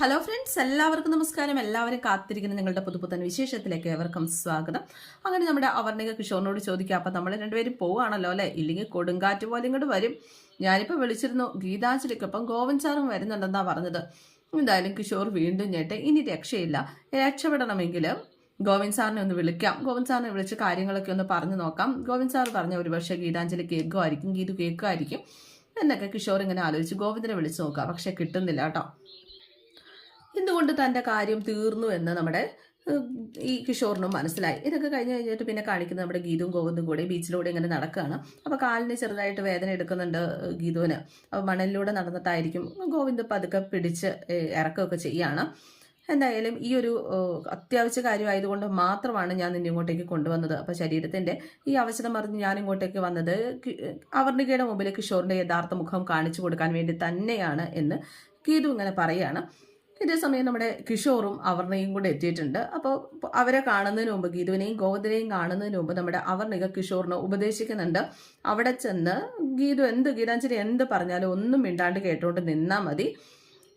Hello friends എല്ലാവർക്കും നമസ്കാരം. എല്ലാവരും കാത്തിരിക്കുന്ന നിങ്ങളുടെ പുതുപുത്തൻ വിശേഷത്തിലേക്ക് ഏവർക്കും സ്വാഗതം. അങ്ങനെ നമ്മുടെ അവർണിക കിഷോറിനോട് ചോദിക്കുക അപ്പം നമ്മൾ രണ്ടുപേരും പോവുകയാണല്ലോ അല്ലേ? ഇല്ലെങ്കിൽ കൊടുങ്കാറ്റ് പോലെ ഇങ്ങോട്ട് വരും. ഞാനിപ്പോൾ വിളിച്ചിരുന്നു ഗീതാഞ്ജലിക്കൊപ്പം ഗോവൻ സാറും വരുന്നുണ്ടെന്നാണ് പറഞ്ഞത്. എന്തായാലും കിഷോർ വീണ്ടും ഞെട്ട്. ഇനി രക്ഷയില്ല. രക്ഷപ്പെടണമെങ്കിൽ ഗോവിന്ദ് സാറിനെ ഒന്ന് വിളിക്കാം. ഗോവിന്ദ് സാറിനെ വിളിച്ച് കാര്യങ്ങളൊക്കെ ഒന്ന് പറഞ്ഞു നോക്കാം. ഗോവിന്ദ് സാർ പറഞ്ഞ ഒരു പക്ഷേ ഗീതാഞ്ജലി കേൾക്കുമായിരിക്കും ഗീതു കേൾക്കുമായിരിക്കും എന്നൊക്കെ കിഷോർ ഇങ്ങനെ ആലോചിച്ച് ഗോവിന്ദനെ വിളിച്ച് നോക്കാം. പക്ഷെ കിട്ടുന്നില്ല കേട്ടോ. എന്തുകൊണ്ട് തന്റെ കാര്യം തീർന്നു എന്ന് നമ്മുടെ ഈ കിഷോറിനും മനസ്സിലായി. ഇതൊക്കെ കഴിഞ്ഞ് കഴിഞ്ഞിട്ട് പിന്നെ കാണിക്കുന്നത് നമ്മുടെ ഗീതുവും ഗോവിന്ദും കൂടെ ബീച്ചിലൂടെ ഇങ്ങനെ നടക്കുകയാണ്. അപ്പോൾ കാലിന് ചെറുതായിട്ട് വേദന എടുക്കുന്നുണ്ട് ഗീതുവിന്. അപ്പോൾ മണലിലൂടെ നടന്നിട്ടായിരിക്കും ഗോവിന്ദ് പതുക്കെ പിടിച്ച് ഇറക്കുകയൊക്കെ ചെയ്യുകയാണ് എന്തായാലും ഈ ഒരു അത്യാവശ്യ കാര്യമായതുകൊണ്ട് മാത്രമാണ് ഞാൻ നിന്നെ ഇങ്ങോട്ടേക്ക് കൊണ്ടുവന്നത്. അപ്പോൾ ശരീരത്തിന്റെ ഈ അവസരം അറിഞ്ഞ് ഞാൻ ഇങ്ങോട്ടേക്ക് വന്നത് അവർണികയുടെ മുമ്പിൽ കിഷോറിന്റെ യഥാർത്ഥ മുഖം കാണിച്ചു കൊടുക്കാൻ വേണ്ടി തന്നെയാണ് എന്ന് ഗീതു ഇങ്ങനെ പറയുകയാണ്. ഇതേ സമയം നമ്മുടെ കിഷോറും അവർണയും കൂടെ എത്തിയിട്ടുണ്ട്. അപ്പോൾ അവരെ കാണുന്നതിന് മുമ്പ് ഗീതുവിനെയും ഗോവിന്ദനെയും കാണുന്നതിന് മുമ്പ് നമ്മുടെ അവർണിക കിഷോറിനെ ഉപദേശിക്കുന്നുണ്ട്. അവിടെ ചെന്ന് ഗീതു എന്ത് ഗീതാഞ്ജലി എന്ത് പറഞ്ഞാലും ഒന്നും മിണ്ടാണ്ട് കേട്ടുകൊണ്ട് നിന്നാൽ മതി.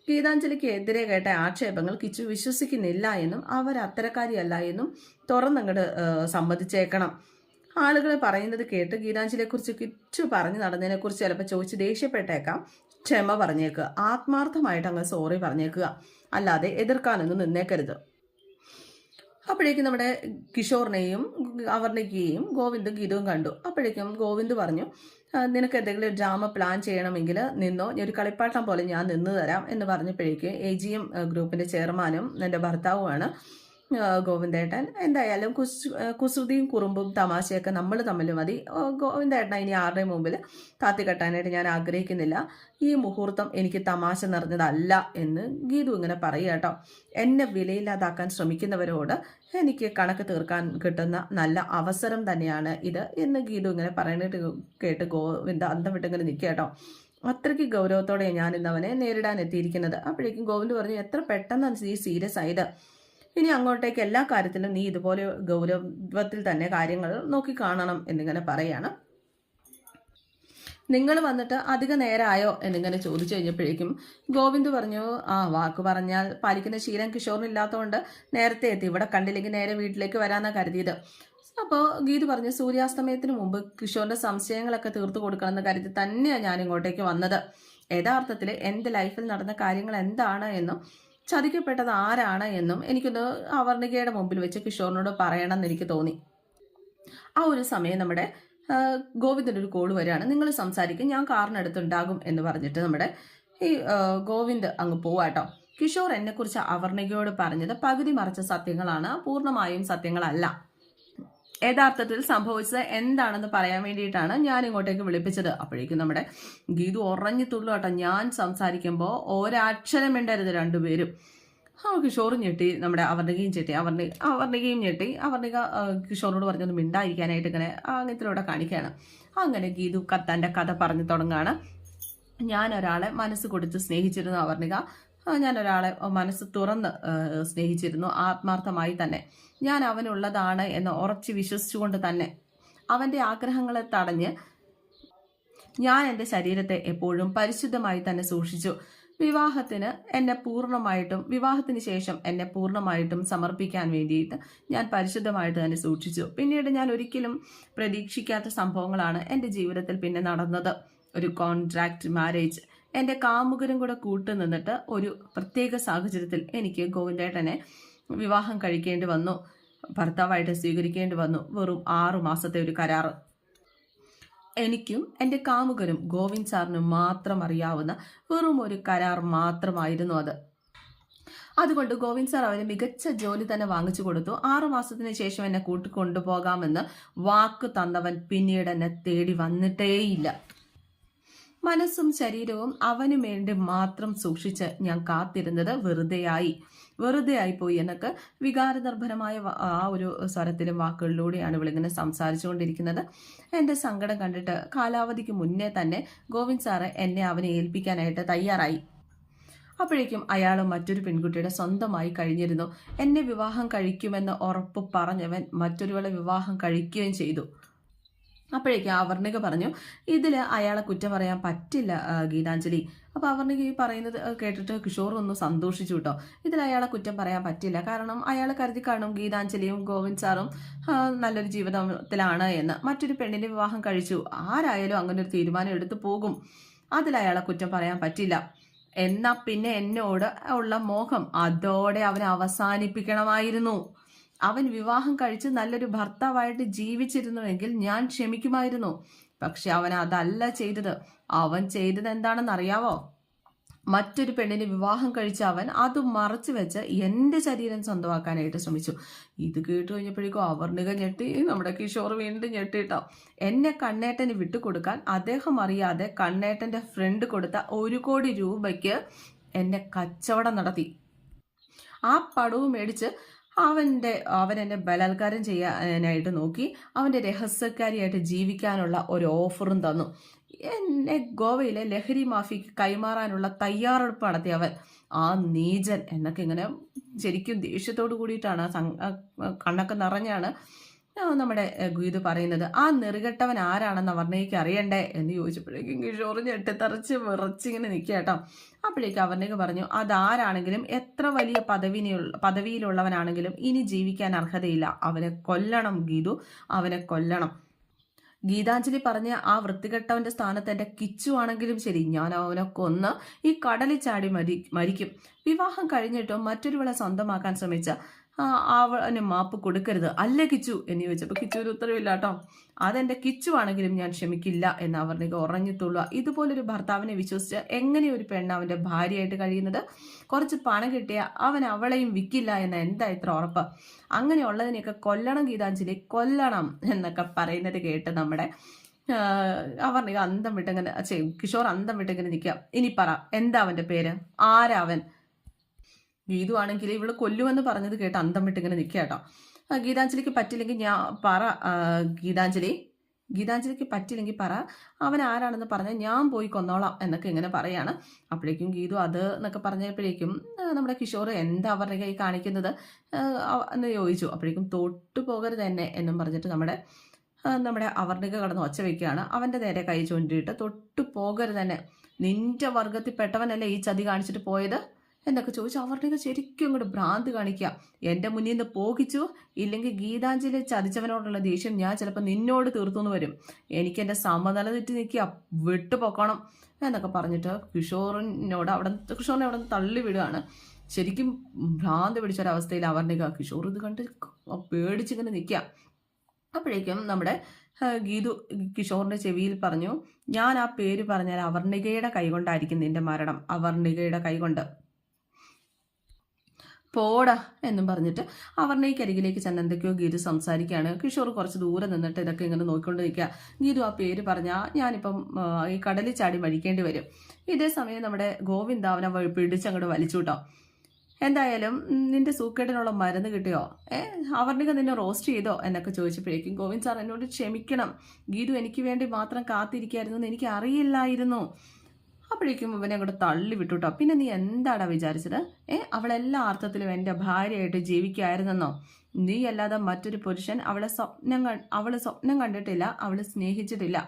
ഗീതാഞ്ജലിക്ക് എതിരെ കേട്ട ആക്ഷേപങ്ങൾ കിച്ചു വിശ്വസിക്കുന്നില്ല എന്നും അവർ അത്തരക്കാരിയല്ല എന്നും തുറന്നങ്ങോട്ട് സമ്മതിച്ചേക്കണം. ആളുകൾ പറയുന്നത് കേട്ട് ഗീതാഞ്ജലിയെക്കുറിച്ച് കിച്ചു പറഞ്ഞു നടന്നതിനെക്കുറിച്ച് ചിലപ്പോൾ ചോദിച്ച് ദേഷ്യപ്പെട്ടേക്കാം. ക്ഷമ പറഞ്ഞേക്കുക. ആത്മാർത്ഥമായിട്ട് അങ്ങ് സോറി പറഞ്ഞേക്കുക. അല്ലാതെ എതിർക്കാനൊന്നും നിന്നേക്കരുത്. അപ്പോഴേക്കും നമ്മുടെ കിഷോറിനെയും അവർണിക്കുകയും ഗോവിന്ദും ഗീതവും കണ്ടു. അപ്പോഴേക്കും ഗോവിന്ദ് പറഞ്ഞു നിനക്ക് എന്തെങ്കിലും ഒരു ഡ്രാമ പ്ലാൻ ചെയ്യണമെങ്കിൽ നിന്നോ. ഒരു കളിപ്പാട്ടം പോലെ ഞാൻ നിന്ന് തരാം എന്ന് പറഞ്ഞപ്പോഴേക്കും എ ജി എം ഗ്രൂപ്പിന്റെ ചെയർമാനും എന്റെ ഭർത്താവുമാണ് ഗോവിന്ദേട്ടൻ. എന്തായാലും കുസ് കുസൃതിയും കുറുമ്പും തമാശയൊക്കെ നമ്മൾ തമ്മിൽ മതി. ഗോവിന്ദേട്ടൻ ഇനി ആരുടെയും മുമ്പിൽ കാത്തിക്കെട്ടാനായിട്ട് ഞാൻ ആഗ്രഹിക്കുന്നില്ല. ഈ മുഹൂർത്തം എനിക്ക് തമാശ നിറഞ്ഞതല്ല എന്ന് ഗീതു ഇങ്ങനെ പറയുക കേട്ടോ. എന്നെ വിലയില്ലാതാക്കാൻ ശ്രമിക്കുന്നവരോട് എനിക്ക് കണക്ക് തീർക്കാൻ കിട്ടുന്ന നല്ല അവസരം തന്നെയാണ് ഇത് എന്ന് ഗീതു ഇങ്ങനെ പറയുന്നിട്ട് കേട്ട് ഗോവിന്ദ അന്തം വിട്ടിങ്ങനെ നിൽക്കുക കേട്ടോ. അത്രയ്ക്ക് ഗൗരവത്തോടെ ഞാൻ ഇന്ന് അവനെ നേരിടാൻ എത്തിയിരിക്കുന്നത്. അപ്പോഴേക്കും ഗോവിന്ദ് പറഞ്ഞു എത്ര പെട്ടെന്നാണ് ഈ സീരിയസ് ആയത്? ഇനി അങ്ങോട്ടേക്ക് എല്ലാ കാര്യത്തിലും നീ ഇതുപോലെ ഗൗരവത്തിൽ തന്നെ കാര്യങ്ങൾ നോക്കി കാണണം എന്നിങ്ങനെ പറയാണ്. നിങ്ങൾ വന്നിട്ട് അധിക നേരമായോ എന്നിങ്ങനെ ചോദിച്ചു കഴിഞ്ഞപ്പോഴേക്കും ഗോവിന്ദ് പറഞ്ഞു ആ വാക്ക് പറഞ്ഞാൽ പാലിക്കുന്ന ശീലം കിഷോറിനില്ലാത്തതുകൊണ്ട് നേരത്തെ എത്തി. ഇവിടെ കണ്ടില്ലെങ്കിൽ നേരെ വീട്ടിലേക്ക് വരാമെന്നാണ് കരുതിയത്. അപ്പോൾ ഗീത് പറഞ്ഞു സൂര്യാസ്തമയത്തിന് മുമ്പ് കിഷോറിന്റെ സംശയങ്ങളൊക്കെ തീർത്തു കൊടുക്കണമെന്ന് കരുതി തന്നെയാണ് ഞാൻ ഇങ്ങോട്ടേക്ക് വന്നത്. യഥാർത്ഥത്തിൽ എന്റെ ലൈഫിൽ നടന്ന കാര്യങ്ങൾ എന്താണ് എന്നും ചതിക്കപ്പെട്ടത് ആരാണ് എന്നും എനിക്കൊന്ന് അവർണികയുടെ മുമ്പിൽ വെച്ച് കിഷോറിനോട് പറയണം എന്ന് എനിക്ക് തോന്നി. ആ ഒരു സമയം നമ്മുടെ ഗോവിന്ദന്റെ ഒരു കോൾ വരികയാണ്. നിങ്ങൾ സംസാരിക്കും ഞാൻ കാറിനടുത്തുണ്ടാകും എന്ന് പറഞ്ഞിട്ട് നമ്മുടെ ഈ ഗോവിന്ദ് അങ്ങ് പോവാട്ടോ കിഷോർ എന്നെക്കുറിച്ച് അവർണികയോട് പറഞ്ഞത് പകുതി മറച്ച സത്യങ്ങളാണ്. പൂർണമായും സത്യങ്ങളല്ല. യഥാർത്ഥത്തിൽ സംഭവിച്ചത് എന്താണെന്ന് പറയാൻ വേണ്ടിയിട്ടാണ് ഞാൻ ഇങ്ങോട്ടേക്ക് വിളിപ്പിച്ചത്. അപ്പോഴേക്കും നമ്മുടെ ഗീതു ഉറഞ്ഞു തുള്ളു കേട്ടോ ഞാൻ സംസാരിക്കുമ്പോൾ ഒരക്ഷരം വേണ്ടരുത് രണ്ടുപേരും. ആ കിഷോറും ഞെട്ടി. നമ്മുടെ അവർണികയും ചെട്ടി അവർണി അവർണികയും ഞെട്ടി. അവർണിക കിഷോറിനോട് പറഞ്ഞൊന്ന് മിണ്ടായിരിക്കാനായിട്ട് ഇങ്ങനെ അങ്ങനത്തിലൂടെ കാണിക്കുകയാണ് അങ്ങനെ ഗീതു കത്താന്റെ കഥ പറഞ്ഞു തുടങ്ങുകയാണ് ഞാൻ ഒരാളെ മനസ്സ് കൊടുത്ത് സ്നേഹിച്ചിരുന്നു അവർണിക ഒരാളെ മനസ്സ് തുറന്ന് സ്നേഹിച്ചിരുന്നു. ആത്മാർത്ഥമായി തന്നെ. ഞാൻ അവനുള്ളതാണ് എന്ന് ഉറച്ചു വിശ്വസിച്ചുകൊണ്ട് തന്നെ അവന്റെ ആഗ്രഹങ്ങളെ തടഞ്ഞ് ഞാൻ എന്റെ ശരീരത്തെ എപ്പോഴും പരിശുദ്ധമായി തന്നെ സൂക്ഷിച്ചു. വിവാഹത്തിന് എന്നെ പൂർണമായിട്ടും വിവാഹത്തിന് ശേഷം എന്നെ പൂർണമായിട്ടും സമർപ്പിക്കാൻ വേണ്ടിയിട്ട് ഞാൻ പരിശുദ്ധമായിട്ട് തന്നെ സൂക്ഷിച്ചു. പിന്നീട് ഞാൻ ഒരിക്കലും പ്രതീക്ഷിക്കാത്ത സംഭവങ്ങളാണ് എന്റെ ജീവിതത്തിൽ പിന്നെ നടന്നത്. ഒരു കോൺട്രാക്ട് മാരേജ്. എന്റെ കാമുകരും കൂടെ കൂട്ടുനിന്നിട്ട് ഒരു പ്രത്യേക സാഹചര്യത്തിൽ എനിക്ക് ഗോവിന്ദേട്ടനെ വിവാഹം കഴിക്കേണ്ടി വന്നു. ഭർത്താവായിട്ട് സ്വീകരിക്കേണ്ടി വന്നു. വെറും ആറു മാസത്തെ ഒരു കരാർ എനിക്കും എന്റെ കാമുകനും ഗോവിന്ദ് സാറിനും മാത്രം അറിയാവുന്ന വെറും ഒരു കരാർ മാത്രമായിരുന്നു അത്. അതുകൊണ്ട് ഗോവിന്ദ് സാർ അവന് മികച്ച ജോലി തന്നെ വാങ്ങിച്ചു കൊടുത്തു. ആറു മാസത്തിന് ശേഷം എന്നെ കൂട്ടിക്കൊണ്ടുപോകാമെന്ന് വാക്ക് തന്നവൻ പിന്നീട് എന്നെ തേടി വന്നിട്ടേയില്ല. മനസ്സും ശരീരവും അവനു വേണ്ടി മാത്രം സൂക്ഷിച്ച് ഞാൻ കാത്തിരുന്നത് വെറുതെയായി. വെറുതെ ആയിപ്പോയി എന്നൊക്കെ വികാരനിർഭരമായ ആ ഒരു സ്വരത്തിലും വാക്കുകളിലൂടെയാണ് ഇവളിങ്ങനെ സംസാരിച്ചുകൊണ്ടിരിക്കുന്നത്. എന്റെ സങ്കടം കണ്ടിട്ട് കാലാവധിക്ക് മുന്നേ തന്നെ ഗോവിന്ദ് സാറ് എന്നെ അവനെ ഏൽപ്പിക്കാനായിട്ട് തയ്യാറായി. അപ്പോഴേക്കും അയാൾ മറ്റൊരു പെൺകുട്ടിയുടെ സ്വന്തമായി കഴിഞ്ഞിരുന്നു. എന്നെ വിവാഹം കഴിക്കുമെന്ന് ഉറപ്പ് പറഞ്ഞവൻ മറ്റൊരുവളെ വിവാഹം കഴിക്കുകയും ചെയ്തു. അപ്പോഴേക്കും അവർണിക പറഞ്ഞു ഇതിൽ അയാളെ കുറ്റം പറയാൻ പറ്റില്ല ഗീതാഞ്ജലി. അപ്പോൾ അവർണിക ഈ പറയുന്നത് കേട്ടിട്ട് കിഷോർ ഒന്ന് സന്തോഷിച്ചു കേട്ടോ ഇതിൽ അയാളെ കുറ്റം പറയാൻ പറ്റില്ല. കാരണം അയാൾ കരുതി കാണും ഗീതാഞ്ജലിയും ഗോവിന്ദ് സാറും നല്ലൊരു ജീവിതത്തിലാണ് എന്ന്. മറ്റൊരു പെണ്ണിന്റെ വിവാഹം കഴിച്ചു. ആരായാലും അങ്ങനെ ഒരു തീരുമാനം എടുത്തു പോകും. അതിൽ അയാളെ കുറ്റം പറയാൻ പറ്റില്ല. എന്നാ പിന്നെ എന്നോട് ഉള്ള മോഹം അതോടെ അവനെ അവസാനിപ്പിക്കണമായിരുന്നു. അവൻ വിവാഹം കഴിച്ച് നല്ലൊരു ഭർത്താവായിട്ട് ജീവിച്ചിരുന്നുവെങ്കിൽ ഞാൻ ക്ഷമിക്കുമായിരുന്നു. പക്ഷെ അവൻ അതല്ല ചെയ്തത്. അവൻ ചെയ്തത് എന്താണെന്ന് അറിയാവോ? മറ്റൊരു പെണ്ണിന് വിവാഹം കഴിച്ച അവൻ അത് മറച്ചു വെച്ച് എന്റെ ശരീരം സ്വന്തമാക്കാനായിട്ട് ശ്രമിച്ചു. ഇത് കേട്ട് കഴിഞ്ഞപ്പോഴേക്കും അവർണിക ഞെട്ടി നമ്മുടെ കിഷോർ വീണ്ടും ഞെട്ടിട്ടോ എന്നെ കണ്ണേട്ടന് വിട്ടുകൊടുക്കാൻ അദ്ദേഹം അറിയാതെ കണ്ണേട്ടന്റെ ഫ്രണ്ട് കൊടുത്ത ഒരു കോടി രൂപയ്ക്ക് എന്നെ കച്ചവടം നടത്തി. ആ പടവും മേടിച്ച് അവന്റെ അവൻ എന്നെ ബലാത്കാരം ചെയ്യാനായിട്ട് നോക്കി അവന്റെ രഹസ്യക്കാരിയായിട്ട് ജീവിക്കാനുള്ള ഒരു ഓഫറും തന്നു. എന്നെ ഗോവയിലെ ലഹരി മാഫിക്ക് കൈമാറാനുള്ള തയ്യാറെടുപ്പ് നടത്തി അവൻ ആ നീചൻ എന്നൊക്കെ ഇങ്ങനെ ശരിക്കും ദേഷ്യത്തോട് കൂടിയിട്ടാണ് കണ്ണൊക്കെ നിറഞ്ഞാണ് നമ്മുടെ ഗീതു പറയുന്നത് ആ നെറുകെട്ടവൻ ആരാണെന്ന് അവർണയ്ക്ക് അറിയണ്ടേ? എന്ന് ചോദിച്ചപ്പോഴേക്കും കിഷോർ ഞെട്ടിത്തറച്ച് വിറച്ചിങ്ങനെ നിൽക്കുക കേട്ടോ. അപ്പോഴേക്കും അവർണയ്ക്ക് പറഞ്ഞു അതാരാണെങ്കിലും എത്ര വലിയ പദവിനുള്ള പദവിയിലുള്ളവനാണെങ്കിലും ഇനി ജീവിക്കാൻ അർഹതയില്ല. അവനെ കൊല്ലണം ഗീതു അവനെ കൊല്ലണം. ഗീതാഞ്ജലി പറഞ്ഞ ആ വൃത്തികെട്ടവന്റെ സ്ഥാനത്ത് എന്റെ കിച്ചു ആണെങ്കിലും ശരി ഞാൻ അവനെ കൊന്ന് ഈ കടലിൽ ചാടി മരി മരിക്കും. വിവാഹം കഴിഞ്ഞിട്ടും മറ്റൊരുവളെ സ്വന്തമാക്കാൻ ശ്രമിച്ച അവന് മാപ്പ് കൊടുക്കരുത്. അല്ല കിച്ചു എന്ന് ചോദിച്ചപ്പോൾ കിച്ചു ഒരു ഉത്തരവില്ല കേട്ടോ. അതെന്റെ കിച്ചു ആണെങ്കിലും ഞാൻ ക്ഷമിക്കില്ല എന്ന് അവർണിക ഉറഞ്ഞിട്ടുള്ള ഇതുപോലൊരു ഭർത്താവിനെ വിശ്വസിച്ച് എങ്ങനെ ഒരു പെണ്ണ് അവന്റെ ഭാര്യയായിട്ട് കഴിയുന്നത്? കുറച്ച് പണം കിട്ടിയ അവൻ അവളെയും വിൽക്കില്ല എന്ന എന്താ ഇത്ര ഉറപ്പ്? അങ്ങനെയുള്ളതിനെയൊക്കെ കൊല്ലണം ഗീതാഞ്ജലി കൊല്ലണം എന്നൊക്കെ പറയുന്നത് കേട്ട് നമ്മുടെ അവർണിക അന്തം വിട്ടിങ്ങനെ കിഷോർ അന്തം വിട്ടിങ്ങനെ നിൽക്കുക. ഇനി പറ എന്താ അവന്റെ പേര്? ആരാ അവൻ? ഗീതു ആണെങ്കിൽ ഇവൾ കൊല്ലുമെന്ന് പറഞ്ഞത് കേട്ട് അന്തം വിട്ടിങ്ങനെ നിൽക്കുക കേട്ടോ. ഗീതാഞ്ജലിക്ക് പറ്റില്ലെങ്കിൽ ഞാൻ പറ ഗീതാഞ്ജലി ഗീതാഞ്ജലിക്ക് പറ്റില്ലെങ്കിൽ പറ അവൻ ആരാണെന്ന് പറഞ്ഞാൽ ഞാൻ പോയി കൊന്നോളാം എന്നൊക്കെ ഇങ്ങനെ പറയാണ്. അപ്പോഴേക്കും ഗീതു അത് എന്നൊക്കെ പറഞ്ഞപ്പോഴേക്കും നമ്മുടെ കിഷോർ എന്താ അവരുടെ കൈ കാണിക്കുന്നത് എന്ന് ചോദിച്ചു. അപ്പോഴേക്കും തൊട്ടു പോകരുത് എന്നെ എന്നും പറഞ്ഞിട്ട് നമ്മുടെ നമ്മുടെ അവർണിക കടന്ന് ഒച്ച വയ്ക്കുകയാണ് അവന്റെ നേരെ കൈ ചൂണ്ടിയിട്ട് തൊട്ടു പോകരുത് തന്നെ നിന്റെ വർഗത്തിൽപ്പെട്ടവനല്ലേ ഈ ചതി കാണിച്ചിട്ട് പോയത്? എന്നൊക്കെ ചോദിച്ചു. അവരുടെയൊക്കെ ശരിക്കും അങ്ങോട്ട് ഭ്രാന്ത് കാണിക്കുക എന്റെ മുന്നിൽ നിന്ന് പോകിച്ചു. ഇല്ലെങ്കിൽ ഗീതാഞ്ജലി ചതിച്ചവനോടുള്ള ദേഷ്യം ഞാൻ ചിലപ്പോൾ നിന്നോട് തീർത്തുനിന്ന് വരും. എനിക്ക് എന്റെ സമനില തെറ്റി നിൽക്കുക വിട്ടുപോക്കണം എന്നൊക്കെ പറഞ്ഞിട്ട് കിഷോറിനോട് അവിടെ കിഷോറിനെ അവിടെ തള്ളി വിടുകയാണ് ശരിക്കും ഭ്രാന്ത് പിടിച്ചൊരവസ്ഥയിൽ അവരുടെയൊക്കെ കിഷോർ ഇത് കണ്ട് പേടിച്ചിങ്ങനെ നിൽക്കുക അപ്പോഴേക്കും നമ്മുടെ ഗീതു കിഷോറിന്റെ ചെവിയിൽ പറഞ്ഞു ഞാൻ ആ പേര് പറഞ്ഞാൽ അവർണികയുടെ കൈകൊണ്ടായിരിക്കും നിന്റെ മരണം. അവർണികയുടെ കൈകൊണ്ട്. പോടാ എന്നും പറഞ്ഞിട്ട് അവരുടെ ഈ കരികിലേക്ക് ചെന്ന് എന്തൊക്കെയോ ഗീതു സംസാരിക്കുകയാണ്. കിഷോർ കുറച്ച് ദൂരെ നിന്നിട്ട് ഇതൊക്കെ ഇങ്ങനെ നോക്കിക്കൊണ്ട് നിൽക്കുക ഗീതു ആ പേര് പറഞ്ഞാൽ ഞാനിപ്പം ഈ കടലിൽ ചാടി മരിക്കേണ്ടി വരും. ഇതേ സമയം നമ്മുടെ ഗോവിന്ദ അവനെ പിടിച്ചങ്ങോട്ട് വലിച്ചു കേട്ടോ എന്തായാലും നിന്റെ സൂക്കേടിനുള്ള മരുന്ന് കിട്ടിയോ? ഏ അവർണിക നിന്നെ റോസ്റ്റ് ചെയ്തോ? എന്നൊക്കെ ചോദിച്ചപ്പോഴേക്കും ഗോവിന്ദ് സാർ എന്നോട് ക്ഷമിക്കണം. ഗീതു എനിക്ക് വേണ്ടി മാത്രം കാത്തിരിക്കായിരുന്നു എന്ന് എനിക്ക് അറിയില്ലായിരുന്നു അപ്പോഴേക്കും അവനെ അങ്ങോട്ട് തള്ളി വിട്ടുട്ടോ പിന്നെ നീ എന്താടാ വിചാരിച്ചത്? ഏ അവളെല്ലാ അർത്ഥത്തിലും എന്റെ ഭാര്യയായിട്ട് ജീവിക്കായിരുന്നെന്നോ? നീ അല്ലാതെ മറ്റൊരു പുരുഷൻ അവളെ സ്വപ്നം അവൾ സ്വപ്നം കണ്ടിട്ടില്ല അവൾ സ്നേഹിച്ചിട്ടില്ല.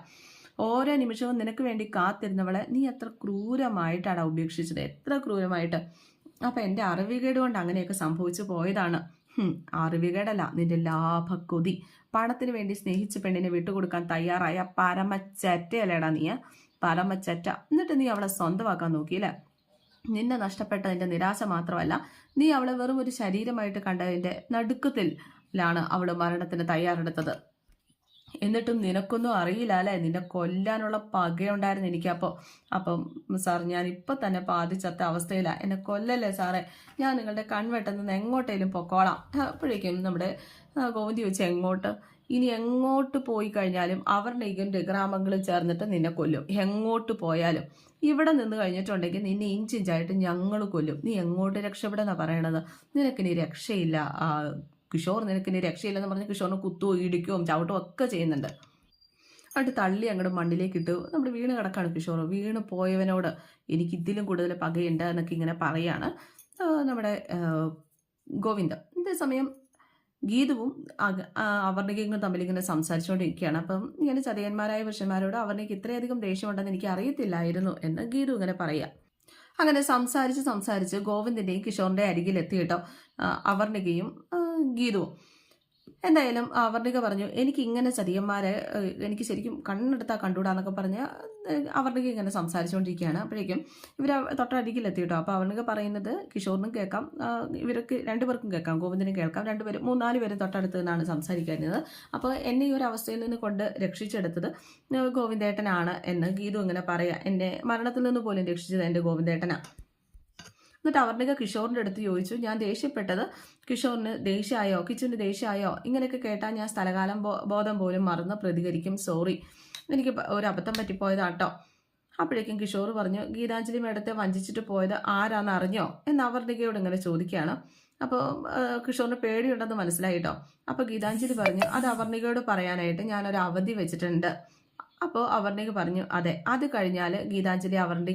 ഓരോ നിമിഷവും നിനക്ക് വേണ്ടി കാത്തിരുന്നവളെ നീ എത്ര ക്രൂരമായിട്ടാണ് ഉപേക്ഷിച്ചത്? എത്ര ക്രൂരമായിട്ട്? അപ്പം എന്റെ അറിവുകേട് കൊണ്ട് അങ്ങനെയൊക്കെ സംഭവിച്ചു പോയതാണ്. അറിവുകേടല്ല നിന്റെ ലാഭക്കൊതി. പണത്തിന് വേണ്ടി സ്നേഹിച്ച പെണ്ണിനെ വിട്ടുകൊടുക്കാൻ തയ്യാറായ പരമച്ചറ്റയല്ലേടാ നീ പരമച്ചറ്റ എന്നിട്ട് നീ അവളെ സ്വന്തമാക്കാൻ നോക്കിയില്ലേ? നിന്നെ നഷ്ടപ്പെട്ടതിന്റെ നിരാശ മാത്രമല്ല നീ അവളെ വെറും ഒരു ശരീരമായിട്ട് കണ്ടതിന്റെ നടുക്കത്തിലാണ് അവൾ മരണത്തിന് തയ്യാറെടുത്തത്. എന്നിട്ടും നിനക്കൊന്നും അറിയില്ല അല്ലേ? നിന്നെ കൊല്ലാനുള്ള പകയുണ്ടായിരുന്നു എനിക്കപ്പോൾ അപ്പം സാർ ഞാൻ ഇപ്പം തന്നെ ബാധിച്ചത്ത അവസ്ഥയിലാണ് എന്നെ കൊല്ലല്ലേ സാറേ? ഞാൻ നിങ്ങളുടെ കൺവെട്ടെന്ന് എങ്ങോട്ടേലും പൊക്കോളാം. അപ്പോഴേക്കും നമ്മുടെ ഗോവിന്ദി വെച്ച് എങ്ങോട്ട് ഇനി എങ്ങോട്ട് പോയി കഴിഞ്ഞാലും അവരുടെ ഗ്രാമങ്ങളും ചേർന്നിട്ട് നിന്നെ കൊല്ലും. എങ്ങോട്ട് പോയാലും. ഇവിടെ നിന്ന് കഴിഞ്ഞിട്ടുണ്ടെങ്കിൽ നിന്നെ ഇഞ്ചിഞ്ചായിട്ട് ഞങ്ങൾ കൊല്ലും. നീ എങ്ങോട്ട് രക്ഷപ്പെടുന്ന പറയണത്? നിനക്കിനി രക്ഷയില്ല. കിഷോർ നിനക്കിനി രക്ഷയില്ലെന്ന് പറഞ്ഞ് കിഷോറിനെ കുത്തുകയോ ഇടിക്കുകയും ചവിട്ടും ഒക്കെ ചെയ്യുന്നുണ്ട്. അട്ട് തള്ളി അങ്ങോട്ട് മണ്ണിലേക്ക് ഇട്ടു നമ്മുടെ വീണ് കിടക്കാണ് കിഷോർ വീണ് പോയവനോട് എനിക്ക് ഇതിലും കൂടുതൽ പകയുണ്ട് എന്നൊക്കെ ഇങ്ങനെ പറയാണ് നമ്മുടെ ഗോവിന്ദ് ഇതേ സമയം ഗീതുവും അവർണികയും തമ്മിൽ ഇങ്ങനെ സംസാരിച്ചുകൊണ്ടിരിക്കുകയാണ് അപ്പം ഇങ്ങനെ ചതയന്മാരായ പുരുഷന്മാരോട് അവർണിക്ക് ഇത്രയധികം ദേഷ്യമുണ്ടെന്ന് എനിക്ക് അറിയത്തില്ലായിരുന്നു എന്ന് ഗീതു ഇങ്ങനെ പറയുക. അങ്ങനെ സംസാരിച്ച് സംസാരിച്ച് ഗോവിന്ദിന്റെയും കിഷോറിന്റെയും അരികിൽ എത്തിയിട്ടോ ആ, അവർണികയും ഗീതുവും. എന്തായാലും അവർണിക പറഞ്ഞു എനിക്ക് ഇങ്ങനെ ചതിയന്മാരെ എനിക്ക് ശരിക്കും കണ്ണെടുത്താൽ കണ്ടുകൂടാന്നൊക്കെ പറഞ്ഞ് അവർണിക ഇങ്ങനെ സംസാരിച്ചുകൊണ്ടിരിക്കുകയാണ് അപ്പോഴേക്കും ഇവർ തൊട്ടരികിലെത്തി കേട്ടോ അപ്പോൾ അവർണിക പറയുന്നത് കിഷോറിനും കേൾക്കാം. ഇവർക്ക് രണ്ടുപേർക്കും കേൾക്കാം. ഗോവിന്ദനും കേൾക്കാം. രണ്ടുപേരും മൂന്നാൽ പേരും തൊട്ടടുത്ത് നിന്നാണ് സംസാരിക്കുന്നത്. അപ്പോൾ എന്നെ ഈ ഒരു അവസ്ഥയിൽ നിന്ന് കൊണ്ട് രക്ഷിച്ചെടുത്തത് ഗോവിന്ദേട്ടനാണ് എന്ന് ഗീതു ഇങ്ങനെ പറയുക എന്നെ മരണത്തിൽ നിന്ന് പോലും രക്ഷിച്ചത് എന്റെ ഗോവിന്ദേട്ടനാണ് എന്നിട്ട് അവർണിക കിഷോറിന്റെ അടുത്ത് ചോദിച്ചു ഞാൻ ദേഷ്യപ്പെട്ടത് കിഷോറിന് ദേഷ്യമായോ കിച്ചുവിന് ദേഷ്യമായോ ഇങ്ങനെയൊക്കെ കേട്ടാൽ ഞാൻ സ്ഥലകാലം ബോധം പോലും മറന്ന് പ്രതികരിക്കും. സോറി എനിക്ക് ഒരു അബദ്ധം പറ്റിപ്പോയതാട്ടോ. അപ്പോഴേക്കും കിഷോർ പറഞ്ഞു ഗീതാഞ്ജലി മേഡത്തെ വഞ്ചിച്ചിട്ട് പോയത് ആരാന്ന് അറിഞ്ഞോ? എന്ന് അവർണികയോട് ഇങ്ങനെ ചോദിക്കുകയാണ്. അപ്പോൾ കിഷോറിന് പേടിയുണ്ടെന്ന് മനസ്സിലായിട്ടോ അപ്പോൾ ഗീതാഞ്ജലി പറഞ്ഞു അത് അവർണികയോട് പറയാനായിട്ട് ഞാനൊരു അവധി വെച്ചിട്ടുണ്ട്. അപ്പോൾ അവരുടെ പറഞ്ഞു അതെ അത് കഴിഞ്ഞാൽ ഗീതാഞ്ജലി അവരുടെ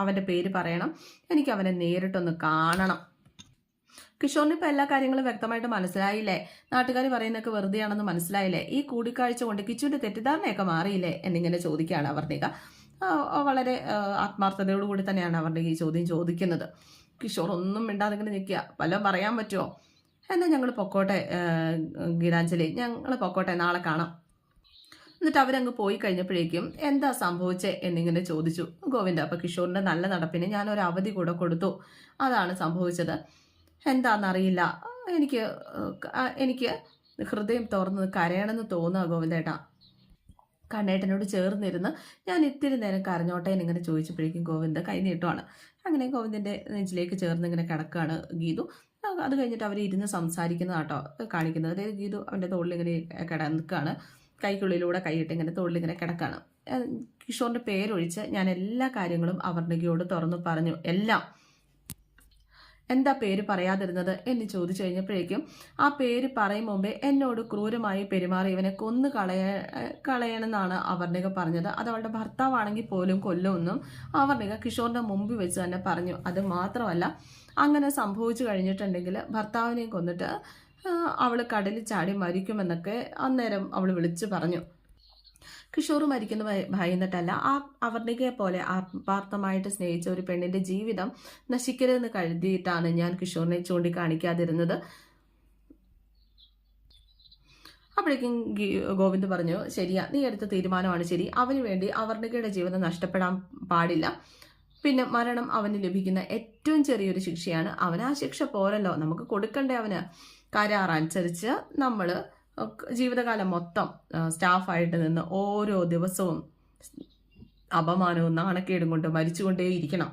അവന്റെ പേര് പറയണം. എനിക്ക് അവനെ നേരിട്ടൊന്ന് കാണണം. കിഷോറിന് ഇപ്പൊ എല്ലാ കാര്യങ്ങളും വ്യക്തമായിട്ട് മനസ്സിലായില്ലേ? നാട്ടുകാർ പറയുന്നൊക്കെ വെറുതെയാണെന്ന് മനസ്സിലായില്ലേ? ഈ കൂടിക്കാഴ്ച കൊണ്ട് കിച്ചുവിന്റെ തെറ്റിദ്ധാരണയൊക്കെ മാറിയില്ലേ? എന്നിങ്ങനെ ചോദിക്കുകയാണ് അവർണിക. വളരെ ആത്മാർത്ഥതയോടുകൂടി തന്നെയാണ് അവർണിക ഈ ചോദ്യം ചോദിക്കുന്നത്. കിഷോർ ഒന്നും മിണ്ടാതെ ഇങ്ങനെ നിൽക്കുക. വല്ലതും പറയാൻ പറ്റുമോ എന്നാൽ ഞങ്ങൾ പൊക്കോട്ടെ ഗീതാഞ്ജലി. ഞങ്ങൾ പൊക്കോട്ടെ നാളെ കാണാം. എന്നിട്ട് അവരങ്ങ് പോയി കഴിഞ്ഞപ്പോഴേക്കും എന്താ സംഭവിച്ചേ എന്നിങ്ങനെ ചോദിച്ചു. ഗോവിന്ദ അപ്പൊ കിഷോറിന്റെ നല്ല നടപ്പിന് ഞാൻ ഒരു അവധി കൂടെ കൊടുത്തു. അതാണ് സംഭവിച്ചത്. എന്താണെന്നറിയില്ല എനിക്ക് എനിക്ക് ഹൃദയം തുറന്ന് കരയണമെന്ന് തോന്നുക ഗോവിന്ദേട്ടാ. കണ്ണേട്ടനോട് ചേർന്നിരുന്ന് ഞാൻ ഇത്തിരി നേരം കരഞ്ഞോട്ടെ എന്നിങ്ങനെ ചോദിച്ചപ്പോഴേക്കും ഗോവിന്ദ കൈ അങ്ങനെ ഗോവിന്ദന്റെ നെഞ്ചിലേക്ക് ചേർന്ന് ഇങ്ങനെ കിടക്കുകയാണ് ഗീതു. അത് കഴിഞ്ഞിട്ട് അവർ ഇരുന്ന് സംസാരിക്കുന്നതാട്ടോ കാണിക്കുന്നത്. അതായത് ഗീതു അവന്റെ തോളിൽ ഇങ്ങനെ കിടക്കുകയാണ് കൈക്കുള്ളിലൂടെ കൈയിട്ട് ഇങ്ങനെ തോളിലിങ്ങനെ കിടക്കാണ്. കിഷോറിന്റെ പേരൊഴിച്ച് ഞാൻ എല്ലാ കാര്യങ്ങളും അവർണികയോട് തുറന്നു പറഞ്ഞു. എല്ലാം. എന്താ പേര് പറയാതിരുന്നത് എന്ന് ചോദിച്ചു കഴിഞ്ഞപ്പോഴേക്കും ആ പേര് പറയും മുമ്പേ എന്നോട് ക്രൂരമായി പെരുമാറി ഇവനെ കൊന്നു കളയ കളയണമെന്നാണ് അവർണിക പറഞ്ഞത്. അത് അവളുടെ ഭർത്താവാണെങ്കിൽ പോലും കൊല്ലുമെന്നും അവർണിക കിഷോറിന്റെ മുമ്പിൽ വെച്ച് തന്നെ പറഞ്ഞു. അത് മാത്രമല്ല അങ്ങനെ സംഭവിച്ചു കഴിഞ്ഞിട്ടുണ്ടെങ്കിൽ ഭർത്താവിനെയും കൊന്നിട്ട് അവൾ കടലിൽ ചാടി മരിക്കുമെന്നൊക്കെ അന്നേരം അവൾ വിളിച്ചു പറഞ്ഞു. കിഷോർ മരിക്കുന്ന ഭയ- ഭയന്നിട്ടല്ല. ആ അവർണികയെ പോലെ ആത്മാർത്ഥമായിട്ട് സ്നേഹിച്ച ഒരു പെണ്ണിന്റെ ജീവിതം നശിക്കരുതെന്ന് കരുതിയിട്ടാണ് ഞാൻ കിഷോറിനെ ചൂണ്ടിക്കാണിക്കാതിരുന്നത്. അപ്പോഴേക്കും ഗോവിന്ദ് പറഞ്ഞു ശരിയാ നീ എടുത്ത തീരുമാനമാണ് ശരി. അവന് വേണ്ടി അവർണികയുടെ ജീവിതം നഷ്ടപ്പെടാൻ പാടില്ല. പിന്നെ മരണം അവന് ലഭിക്കുന്ന ഏറ്റവും ചെറിയൊരു ശിക്ഷയാണ്. അവൻ ആ ശിക്ഷ പോരല്ലോ. നമുക്ക് കൊടുക്കണ്ടേ അവന്? കരാർ അനുസരിച്ച് നമ്മൾ ജീവിതകാലം മൊത്തം സ്റ്റാഫായിട്ട് നിന്ന് ഓരോ ദിവസവും അപമാനവും നാണക്കേടും കൊണ്ട് മരിച്ചുകൊണ്ടേയിരിക്കണം.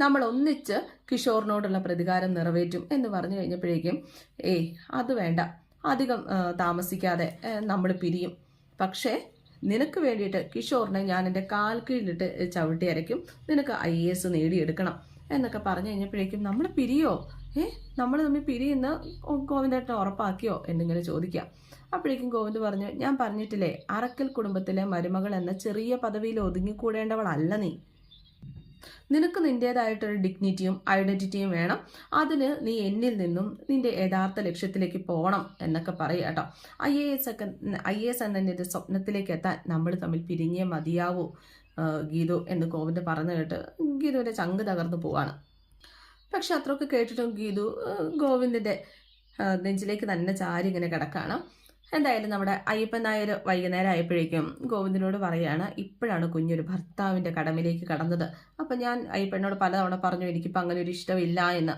നമ്മൾ ഒന്നിച്ച് കിഷോറിനോടുള്ള പ്രതികാരം നിറവേറ്റും എന്ന് പറഞ്ഞു കഴിഞ്ഞപ്പോഴേക്കും ഏയ് അത് വേണ്ട. അധികം താമസിക്കാതെ നമ്മൾ പിരിയും. പക്ഷേ നിനക്ക് വേണ്ടിയിട്ട് കിഷോറിനെ ഞാൻ എന്റെ കാൽ കീഴിലിട്ട് ചവിട്ടി അരയ്ക്കും. നിനക്ക് ഐ എ എസ് നേടിയെടുക്കണം. എന്നൊക്കെ പറഞ്ഞു കഴിഞ്ഞപ്പോഴേക്കും നമ്മൾ പിരിയോ? ഏ നമ്മൾ തമ്മിൽ പിരിയുന്ന ഗോവിന്ദേട്ടനെ ഉറപ്പാക്കിയോ? എന്നിങ്ങനെ ചോദിക്കാം. അപ്പോഴേക്കും ഗോവിന്ദ് പറഞ്ഞു ഞാൻ പറഞ്ഞിട്ടില്ലേ അറക്കൽ കുടുംബത്തിലെ മരുമകൾ എന്ന ചെറിയ പദവിയിൽ ഒതുങ്ങിക്കൂടേണ്ടവളല്ല നീ. നിനക്ക് നിന്റേതായിട്ടൊരു ഡിഗ്നിറ്റിയും ഐഡന്റിറ്റിയും വേണം. അതിന് നീ എന്നിൽ നിന്നും നിന്റെ യഥാർത്ഥ ലക്ഷ്യത്തിലേക്ക് പോകണം എന്നൊക്കെ പറയുക കേട്ടോ. ഐ എ എസ് ഒക്കെ ഐ എ എസ് എന്ന നിന്റെ സ്വപ്നത്തിലേക്ക് എത്താൻ നമ്മൾ തമ്മിൽ പിരിഞ്ഞേ മതിയാവൂ ഗീതു എന്ന് കോവിന്ദ് പറഞ്ഞു കേട്ട് ഗീതുവിന്റെ ചങ്ക് തകർന്നു പോവാണ്. പക്ഷെ അത്രയൊക്കെ കേട്ടിട്ടും ഗീതു ആ, നെഞ്ചിലേക്ക് തന്നെ ചാരി ഇങ്ങനെ കിടക്കാണ്. എന്തായാലും നമ്മുടെ അയ്യപ്പൻ നായർ വൈകുന്നേരം ആയപ്പോഴേക്കും ഗോവിന്ദനോട് പറയാണ് ഇപ്പോഴാണ് കുഞ്ഞൊരു ഭർത്താവിന്റെ കടമിലേക്ക് കടന്നത്. അപ്പം ഞാൻ അയ്യപ്പനോട് പലതവണ പറഞ്ഞു എനിക്കിപ്പോൾ അങ്ങനെ ഒരു ഇഷ്ടമില്ല എന്ന്.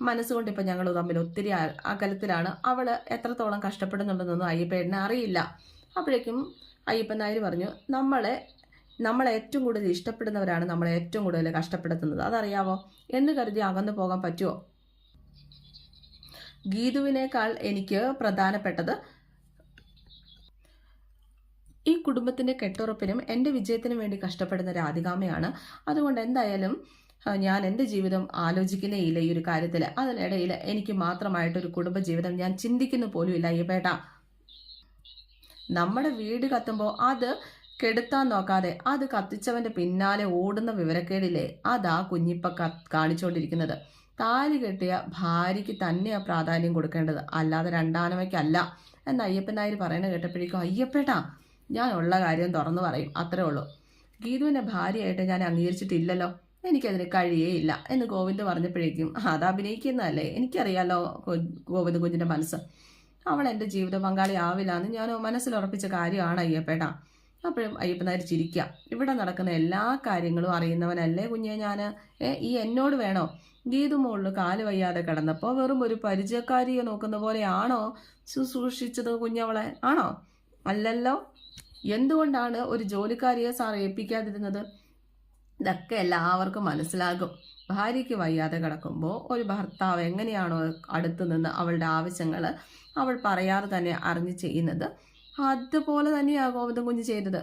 മനസ്സുകൊണ്ട് ഇപ്പം ഞങ്ങൾ തമ്മിൽ ഒത്തിരി അകലത്തിലാണ്. അവൾ എത്രത്തോളം കഷ്ടപ്പെടുന്നുണ്ടെന്നൊന്നും അയ്യപ്പേടനെ അറിയില്ല. അപ്പോഴേക്കും അയ്യപ്പൻ നായർ പറഞ്ഞു നമ്മളെ നമ്മളെ ഏറ്റവും കൂടുതൽ ഇഷ്ടപ്പെടുന്നവരാണ് നമ്മളെ ഏറ്റവും കൂടുതൽ കഷ്ടപ്പെടുത്തുന്നത്. അതറിയാവോ? എന്ന് കരുതി അകന്നു പോകാൻ പറ്റുമോ ഗീതുവിനേക്കാൾ എനിക്ക് പ്രധാനപ്പെട്ടത് ഈ കുടുംബത്തിന്റെ കെട്ടുറപ്പിനും എന്റെ വിജയത്തിനും വേണ്ടി കഷ്ടപ്പെടുന്ന രാധികാമയാണ് അതുകൊണ്ട് എന്തായാലും ഞാൻ എന്റെ ജീവിതം ആലോചിക്കുന്നേ ഇല്ല ഈ ഒരു കാര്യത്തിൽ അതിനിടയിൽ എനിക്ക് മാത്രമായിട്ടൊരു കുടുംബ ജീവിതം ഞാൻ ചിന്തിക്കുന്ന പോലും ഇല്ല അയ്യപ്പേട്ട. നമ്മുടെ വീട് കത്തുമ്പോൾ അത് കെടുത്താൻ നോക്കാതെ അത് കത്തിച്ചവന്റെ പിന്നാലെ ഓടുന്ന വിവരക്കേടില്ലേ? അതാ കുഞ്ഞിപ്പ കാണിച്ചുകൊണ്ടിരിക്കുന്നത് താലി കെട്ടിയ ഭാര്യയ്ക്ക് തന്നെയാ പ്രാധാന്യം കൊടുക്കേണ്ടത്. അല്ലാതെ രണ്ടാനവയ്ക്കല്ല. എന്ന് അയ്യപ്പൻ നായർ പറയുന്നത് കേട്ടപ്പോഴേക്കും അയ്യപ്പേട്ടാ ഞാൻ ഉള്ള കാര്യം തുറന്നു പറയും. അത്രേ ഉള്ളൂ. ഗീതുവിനെ ഭാര്യയായിട്ട് ഞാൻ അംഗീകരിച്ചിട്ടില്ലല്ലോ. എനിക്കതിന് കഴിയേയില്ല എന്ന് ഗോവിന്ദ് പറഞ്ഞപ്പോഴേക്കും അത് അഭിനയിക്കുന്നതല്ലേ? എനിക്കറിയാലോ ഗോവിന്ദ് കുഞ്ഞിന്റെ മനസ്സ്. അവൾ എന്റെ ജീവിത പങ്കാളി ആവില്ല എന്ന് ഞാൻ മനസ്സിൽ ഉറപ്പിച്ച കാര്യമാണ് അയ്യപ്പേട്ടാ. അപ്പോഴും അയ്യപ്പനാർ ചിരിക്കാം. ഇവിടെ നടക്കുന്ന എല്ലാ കാര്യങ്ങളും അറിയുന്നവനല്ലേ കുഞ്ഞെ ഞാൻ ഈ എന്നോട് വേണോ? ഗീതു മുകളിൽ കാൽ വയ്യാതെ കിടന്നപ്പോൾ വെറും ഒരു പരിചയക്കാരിയെ നോക്കുന്ന പോലെയാണോ ശുശ്രൂഷിച്ചത് കുഞ്ഞവളെ? ആണോ? അല്ലല്ലോ. എന്തുകൊണ്ടാണ് ഒരു ജോലിക്കാരിയെ സാർ ഏൽപ്പിക്കാതിരുന്നത്? ഇതൊക്കെ എല്ലാവർക്കും മനസ്സിലാകും. ഭാര്യയ്ക്ക് വയ്യാതെ കിടക്കുമ്പോൾ ഒരു ഭർത്താവ് എങ്ങനെയാണോ അടുത്തു നിന്ന് അവളുടെ ആവശ്യങ്ങൾ അവൾ പറയാതെ തന്നെ അറിഞ്ഞ് ചെയ്യുന്നത് അതുപോലെ തന്നെയാണ് ഗോവിന്ദൻ കുഞ്ഞ് ചെയ്തത്.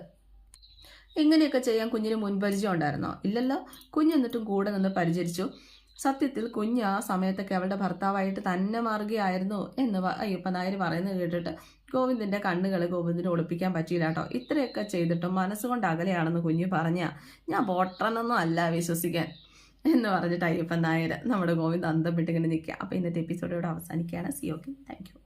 ഇങ്ങനെയൊക്കെ ചെയ്യാൻ കുഞ്ഞിന് മുൻപരിചയം ഉണ്ടായിരുന്നോ? ഇല്ലല്ലോ. കുഞ്ഞ് എന്നിട്ടും കൂടെ നിന്ന് പരിചരിച്ചു. സത്യത്തിൽ കുഞ്ഞ് ആ സമയത്തൊക്കെ അവളുടെ ഭർത്താവായിട്ട് തന്നെ മാറുകയായിരുന്നു എന്ന് അയ്യപ്പ നായർ പറയുന്നത് കേട്ടിട്ട് ഗോവിന്ദിന്റെ കണ്ണുകൾ ഗോവിന്ദിനെ ഒളിപ്പിക്കാൻ പറ്റിയില്ല കേട്ടോ. ഇത്രയൊക്കെ ചെയ്തിട്ടും മനസ്സുകൊണ്ട് അകലെയാണെന്ന് കുഞ്ഞ് പറഞ്ഞ ഞാൻ പോട്ടണമെന്നും അല്ല വിശ്വസിക്കാൻ എന്ന് പറഞ്ഞിട്ട് അയ്യപ്പൻ നായർ നമ്മുടെ ഗോവിന്ദ് അന്തം വിട്ടിങ്ങനെ നിൽക്കുക. അപ്പോൾ ഇന്നത്തെ എപ്പിസോഡ് ഇവിടെ അവസാനിക്കുകയാണ്. C okay thank